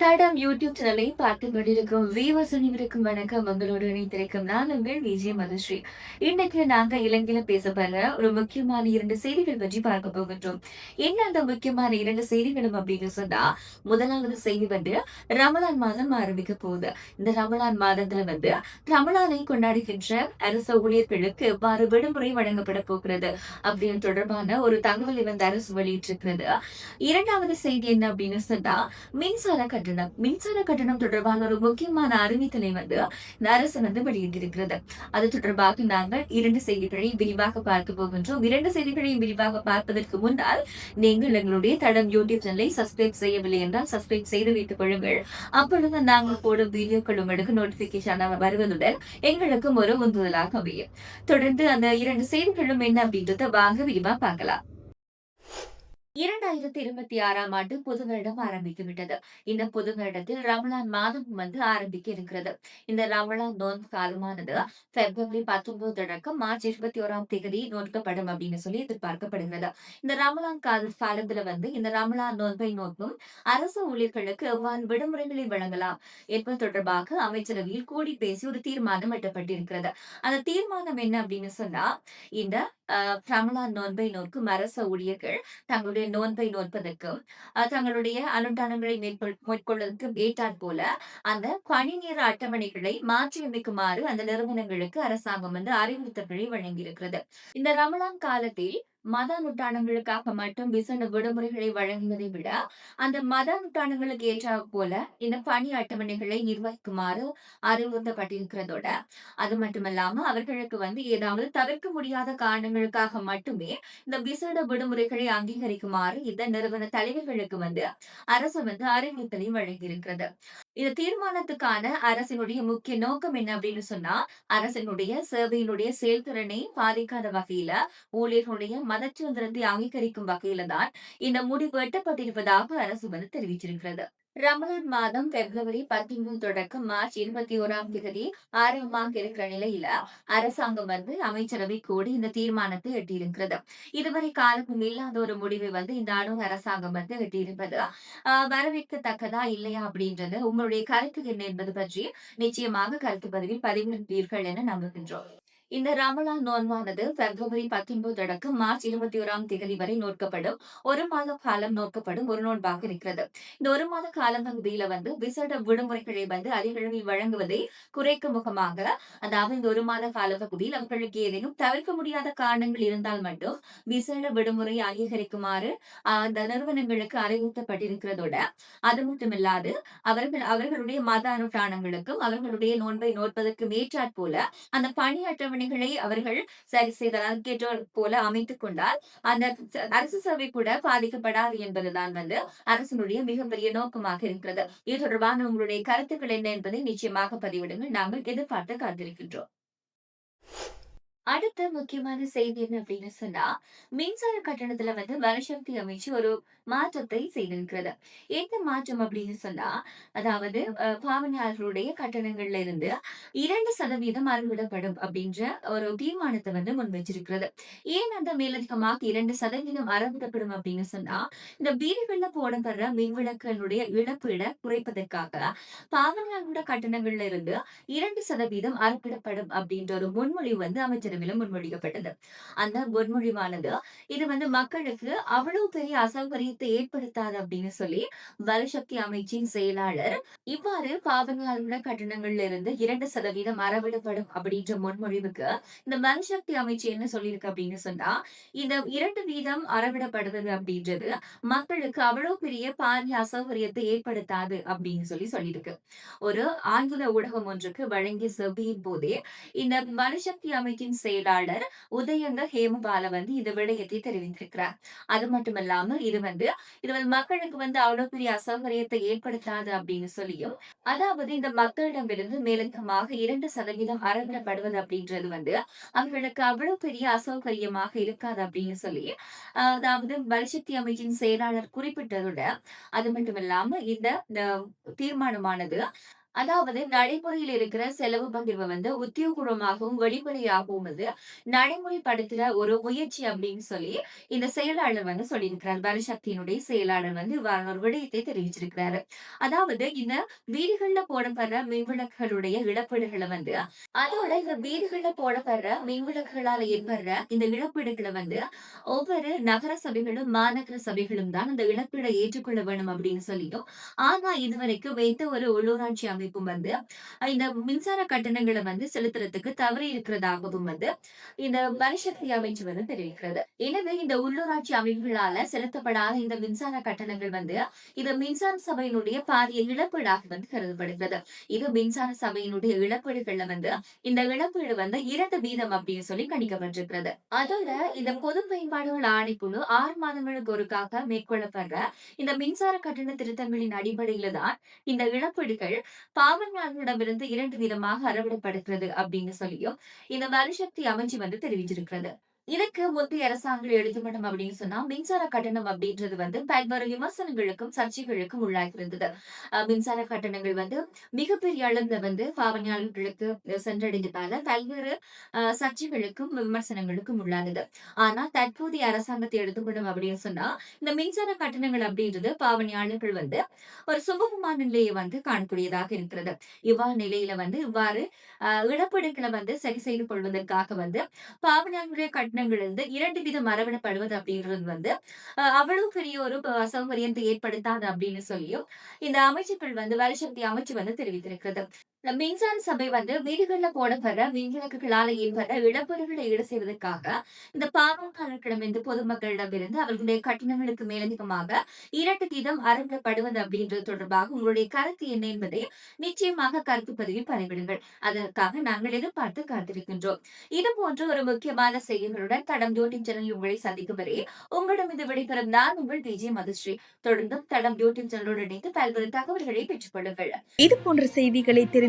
தடம் யூடியூப் சேனலை பார்த்து கொண்டிருக்கும் வீவர்ஸ் அனைவருக்கும் வணக்கம். உங்களோடு இணைத்திருக்கும் நான் உங்கள் விஜய் மதுஸ்ரீ இன்னைக்கு நாங்க இலங்கையில பேச போற ஒரு முக்கியமான இரண்டு செய்திகள் பற்றி பார்க்க போகின்றோம். என்ன அந்த முக்கியமான இரண்டு செய்திகளும் அப்படின்னு சொன்னா முதலாவது செய்தி வந்து ரமலான் மாதம் ஆரம்பிக்க போகுது. இந்த ரமலான் மாதத்துல வந்து ரமலானை கொண்டாடுகின்ற அரசு ஊழியர்களுக்கு எவ்வாறு விடுமுறை வழங்கப்பட போகிறது அப்படின்னு தொடர்பான ஒரு தகவலை வந்து அரசு வெளியிட்டிருக்கிறது. இரண்டாவது செய்தி என்ன அப்படின்னு சொன்னா மின்சார கட்டணம் கட்டணம் மின்சார கட்டணம் தொடர்பான ஒரு முக்கியமான அறிவித்தலை வந்து இந்த அரசு வந்து வெளியிட்டிருக்கிறது. அது தொடர்பாக நாங்கள் இரண்டு செய்திகளை விரிவாக பார்க்க போகின்றோம். இரண்டு செய்திகளையும் விரிவாக பார்ப்பதற்கு முன்னால் நீங்கள் எங்களுடைய தடம் யூடியூப் சேனலை சப்ஸ்கிரைப் செய்யவில்லை என்றால் சப்ஸ்கிரைப் செய்து வைத்துக் கொள்ளுங்கள். அப்பொழுது நாங்கள் போடும் வீடியோக்கள் உங்களுக்கு நோட்டிபிகேஷன் வருவதுடன் எங்களுக்கும் ஒரு உந்துதலாக அமையும். தொடர்ந்து அந்த இரண்டு செய்திகளும் என்ன அப்படின்றத வாங்க விரிவா பார்க்கலாம். இரண்டாயிரத்தி இருபத்தி ஆறாம் ஆண்டு புது வருடம் ஆரம்பித்து விட்டது. இந்த புது வருடத்தில் ரமலான் மாதம் வந்து ஆரம்பிக்க இருக்கிறது. இந்த ரமலான் நோன்பு காலமானது பிப்ரவரி பத்தொன்பது தொடக்கம் மார்ச் இருபத்தி ஓராம் தேதி நோக்கப்படும் அப்படின்னு சொல்லி எதிர்பார்க்கப்படுகிறது. இந்த ரமலான் கால காலத்துல வந்து இந்த ரமலான் நோன்பை நோக்கும் அரசு ஊழியர்களுக்கு எவ்வாறு விடுமுறைகளை வழங்கலாம் என்பது தொடர்பாக அமைச்சரவையில் கூடி பேசி ஒரு தீர்மானம் எட்டப்பட்டிருக்கிறது. அந்த தீர்மானம் என்ன அப்படின்னு சொன்னா இந்த ரமலான் நோன்பை நோக்கும் அரச ஊழியர்கள் தங்களுடைய நோன்பை நோன்பதற்கும் தங்களுடைய அனுண்டானங்களை மேற்கொள் மேற்கொள்வதற்கு ஏற்றாற் போல அந்த பணி நேர அட்டவணைகளை மாற்றியமைக்குமாறு அந்த நிறுவனங்களுக்கு அரசாங்கம் வந்து அறிவுறுத்தல்களை வழங்கியிருக்கிறது. இந்த ரமலான் காலத்தில் மத அனுஷ்டானங்களுக்காக மட்டும் விசேட விடுமுறைகளை வழங்குவதை விட அந்த மத அனுஷ்டானங்களுக்கு ஏற்றாற் போல இந்த பணி அட்டவணைகளை நிர்வகிக்குமாறு அறிவுறுத்தப்பட்டிருக்கிறதோட அது மட்டுமல்லாம அவர்களுக்கு வந்து ஏதாவது தவிர்க்க முடியாத காரணங்களுக்காக மட்டுமே இந்த விசேட விடுமுறைகளை அங்கீகரிக்குமாறு இந்த நிறுவன தலைவர்களுக்கு வந்து அரசு வந்து அறிவுறுத்தலை வழங்கியிருக்கிறது. இந்த தீர்மானத்துக்கான அரசினுடைய முக்கிய நோக்கம் என்ன அப்படின்னு சொன்னா அரசினுடைய சேவையினுடைய செயல்திறனை பாதிக்காத வகையில ஊழியர்களுடைய மத சுதந்திரத்தை அங்கீகரிக்கும் வகையில தான் இந்த முடிவு எட்டப்பட்டிருப்பதாக அரசு வந்து தெரிவிச்சிருக்கிறது ரமலான் மாதம் பிப்ரவரி பத்தொன்பது தொடக்கம் மார்ச் இருபத்தி ஓராம் தேதி ஆரம்பமாக இருக்கிற நிலையில அரசாங்கம் வந்து அமைச்சரவை கூடி இந்த தீர்மானத்தை எட்டியிருக்கிறது. இதுவரை காலமும் இல்லாத ஒரு முடிவை வந்து இந்த அணு அரசாங்கம் வந்து எட்டியிருப்பது ஆஹ் வரவேற்கத்தக்கதா இல்லையா அப்படின்றது உங்களுடைய கருத்து என்ன என்பது பற்றி நிச்சயமாக கருத்து பதிவில் பதிவிடுவீர்கள் என நம்புகின்றோம். இந்த ரமலான் நோன்பானது பிப்ரவரி பத்தொன்பது அடக்கம் மார்ச் இருபத்தி ஓராம் தேதி வரை நோக்கப்படும். ஒரு மாத காலம் நோக்கப்படும் ஒரு நோன்பாக இருக்கிறது. இந்த ஒரு மாத காலம் பகுதியில வந்து விசேட விடுமுறைகளை வந்து அதிகளவில் வழங்குவதை குறைக்கும் முகமாக அதாவது இந்த ஒரு மாத கால பகுதியில் அவர்களுக்கு ஏதேனும் தவிர்க்க முடியாத காரணங்கள் இருந்தால் மட்டும் விசேட விடுமுறை அங்கீகரிக்குமாறு அந்த நிறுவனங்களுக்கு அறிவுறுத்தப்பட்டிருக்கிறதோட அது மட்டுமில்லாது அவர்கள் அவர்களுடைய மத அனுஷ்டானங்களுக்கும் அவர்களுடைய நோன்பை நோற்பதற்கும் மேற்றாற் போல அந்த பணி அட்டவணைகளை அவர்கள் சரி செய்தால் கேட்டோர் போல அமைத்துக் கொண்டால் அந்த அரசு சேவை கூட பாதிக்கப்படாது என்பதுதான் வந்து அரசினுடைய மிகப்பெரிய நோக்கமாக இருக்கிறது. இது தொடர்பான உங்களுடைய கருத்துக்கள் என்ன என்பதை நிச்சயமாக பதிவிடுங்கள். நாங்கள் எதிர்பார்த்து காத்திருக்கின்றோம். அடுத்த முக்கியமான செய்தி என்ன அப்படின்னு சொன்னா மின்சார கட்டணத்துல வந்து மனசக்தி அமைச்சு ஒரு மாற்றத்தை செய்திருக்கிறது எந்த மாற்றம் அப்படின்னு சொன்னா அதாவது பாவனையாளர்களுடைய கட்டணங்கள்ல இருந்து இரண்டு சதவீதம் அறவிடப்படும் அப்படின்ற ஒரு தீர்மானத்தை வந்து முன் வச்சிருக்கிறது. ஏன் அந்த மேலதிகமாக இரண்டு சதவீதம் அறவிடப்படும் அப்படின்னு சொன்னா இந்த பீடி வெள்ள போடப்படுற மின்விளக்குகளுடைய இழப்பீட குறைப்பதற்காக பாவனையாளர்களோட கட்டணங்கள்ல இருந்து இரண்டு சதவீதம் அறவிடப்படும் அப்படின்ற ஒரு முன்மொழிவு வந்து அமைச்சர் அமைச்சரவையில முன்மொழியப்பட்டது அந்த முன்மொழிவானது இது வந்து மக்களுக்கு அவ்வளவு பெரிய அசௌகரியத்தை ஏற்படுத்தாது அப்படின்னு சொல்லி வலுசக்தி அமைச்சின் செயலாளர் இவ்வாறு பாவனையாளர்களோட கட்டணங்கள்ல இருந்து இரண்டு சதவீதம் அறவிடப்படும் அப்படின்ற முன்மொழிவுக்கு இந்த வலுசக்தி அமைச்சு என்ன சொல்லியிருக்கு அப்படின்னு சொன்னா இந்த இரண்டு வீதம் அறவிடப்படுறது அப்படின்றது மக்களுக்கு அவ்வளவு பெரிய பாரிய அசௌகரியத்தை ஏற்படுத்தாது அப்படின்னு சொல்லி சொல்லியிருக்கு. ஒரு ஆங்கில ஊடகம் ஒன்றுக்கு வழங்கிய செவ்வியின் போதே இந்த மனுசக்தி அமைச்சின் செயலாளர் உதயங்க ஹேமபால வந்து இந்த விடயத்தை தெரிவித்திருக்கிறார். அது மட்டும் இல்லாம இது வந்து இது வந்து மக்களுக்கு வந்து அவ்வளவு பெரிய அசௌகரியத்தை ஏற்படுத்தாது அப்படின்னு சொல்லியும் அதாவது இந்த மக்களிடமிருந்து மேலதிகமாக இரண்டு சதவீதம் அறவிடப்படுவது அப்படின்றது வந்து அவர்களுக்கு அவ்வளவு பெரிய அசௌகரியமாக இருக்காது அப்படின்னு சொல்லி அதாவது வலுசக்தி அமைச்சின் செயலாளர் குறிப்பிட்டதோட அது மட்டும் இல்லாம இந்த தீர்மானமானது அதாவது நடைமுறையில் இருக்கிற செலவு பகிர்வை வந்து உத்தியோகபூர்வமாகவும் வெளிப்படையாகவும் வந்து நடைமுறைப்படுத்துற ஒரு முயற்சி அப்படின்னு சொல்லி இந்த செயலாளர் வந்து சொல்லியிருக்கிறார். பலசக்தியினுடைய செயலாளர் வந்து ஒரு விடயத்தை தெரிவிச்சிருக்கிறாரு. அதாவது இந்த வீடுகள்ல போடப்படுற மின்விளக்குகளுடைய இழப்பீடுகளை வந்து அதோட இந்த வீடுகள்ல போடப்படுற மின்விளக்குகளால ஏற்படுற இந்த இழப்பீடுகளை வந்து ஒவ்வொரு நகர சபைகளும் மாநகர சபைகளும் தான் இந்த இழப்பீடை ஏற்றுக்கொள்ள வேணும் அப்படின்னு சொல்லியும் ஆனா இதுவரைக்கும் எந்த ஒரு உள்ளூராட்சி அமைப்பும் வந்து இந்த மின்சார கட்டணங்களை வந்து செலுத்துறதுக்கு தவறி இருக்கிறதாகவும் வந்து இந்த மனுசக்தி அமைச்சு வந்து தெரிவிக்கிறது. எனவே இந்த உள்ளூராட்சி அமைப்புகளால செலுத்தப்படாத இந்த மின்சார கட்டணங்கள் வந்து இது மின்சார சபையினுடைய பாரிய இழப்பீடாக வந்து கருதப்படுகிறது. இது மின்சார சபையினுடைய இழப்பீடுகள்ல வந்து இந்த இழப்பீடு வந்து இரண்டு வீதம் அப்படின்னு சொல்லி கணிக்கப்பட்டிருக்கிறது. அதோட இந்த பொது பயன்பாடுகள் ஆணைக்குழு ஆறு மாதங்களுக்கு ஒருக்காக மேற்கொள்ளப்படுற இந்த மின்சார கட்டண திருத்தங்களின் அடிப்படையில தான் இந்த இழப்பீடுகள் பாவனாளர்களிடமிருந்து இரண்டு விதமாக அறவிடப்படுகிறது அப்படின்னு சொல்லியும் இந்த மறுசக்தி அமைஞ்சு வந்து தெரிவிச்சிருக்கிறது. இதுக்கு முந்தைய அரசாங்கம் எடுத்துக்கணும் அப்படின்னு சொன்னா மின்சார கட்டணம் அப்படின்றது வந்து பல்வேறு விமர்சனங்களுக்கும் சர்ச்சைகளுக்கும் உள்ளாகி இருந்தது. மின்சார கட்டணங்கள் வந்து மிகப்பெரிய அளவுல வந்து பாவனையாளர்களுக்கு சென்றடைந்ததால பல்வேறு சர்ச்சைகளுக்கும் விமர்சனங்களுக்கும் உள்ளானது. ஆனா தற்போதைய அரசாங்கத்தை எடுத்துக்கணும் அப்படின்னு சொன்னா இந்த மின்சார கட்டணங்கள் அப்படின்றது பாவனையாளர்கள் வந்து ஒரு சுமூகமான நிலையை வந்து காணக்கூடியதாக இருக்கிறது. இவ்வாறு நிலையில வந்து இவ்வாறு இழப்பீடுகளை வந்து சரி செய்து கொள்வதற்காக வந்து பாவனையாளர்களுடைய கட்டணம் கட்டணங்கள் இருந்து இரண்டு விதம் மரபிடப்படுவது அப்படின்றது வந்து அவ்வளவு பெரிய ஒரு அசௌகரியத்தை ஏற்படுத்தாது அப்படின்னு சொல்லியும் இந்த அமைச்சர்கள் வந்து வலுசக்தி அமைச்சு வந்து தெரிவித்திருக்கிறது. மின்சார சபை வந்து வீடுகள்ல போடப்படுற மின்விளக்குகளால ஏற்படுற இழப்பீடுகளை ஈடு செய்வதற்காக இந்த பாவனையாளர்களிடமிருந்து பொதுமக்களிடமிருந்து அவர்களுடைய கட்டணங்களுக்கு மேலதிகமாக இரட்டு வீதம் அறவிடப்படுவது அப்படின்றது தொடர்பாக உங்களுடைய கருத்து என்ன என்பதை நிச்சயமாக கருத்து பதிவில் பதிவிடுங்கள் அதற்காக நாங்கள் எதிர்பார்த்து காத்திருக்கின்றோம். இது போன்ற ஒரு முக்கியமான செய்திகளுடன் தடம் யூடியூப் சேனல் உங்களை சந்திக்கும் வரை உங்களிடம் இது விடைபெறும் நான் உங்கள் விஜய் மதுஸ்ரீ. தொடர்ந்தும் தடம் யூடியூப் சேனலோடு இணைந்து பல்வேறு தகவல்களை பெற்றுக் கொள்ளுங்கள். இது போன்ற செய்திகளை தெரிந்து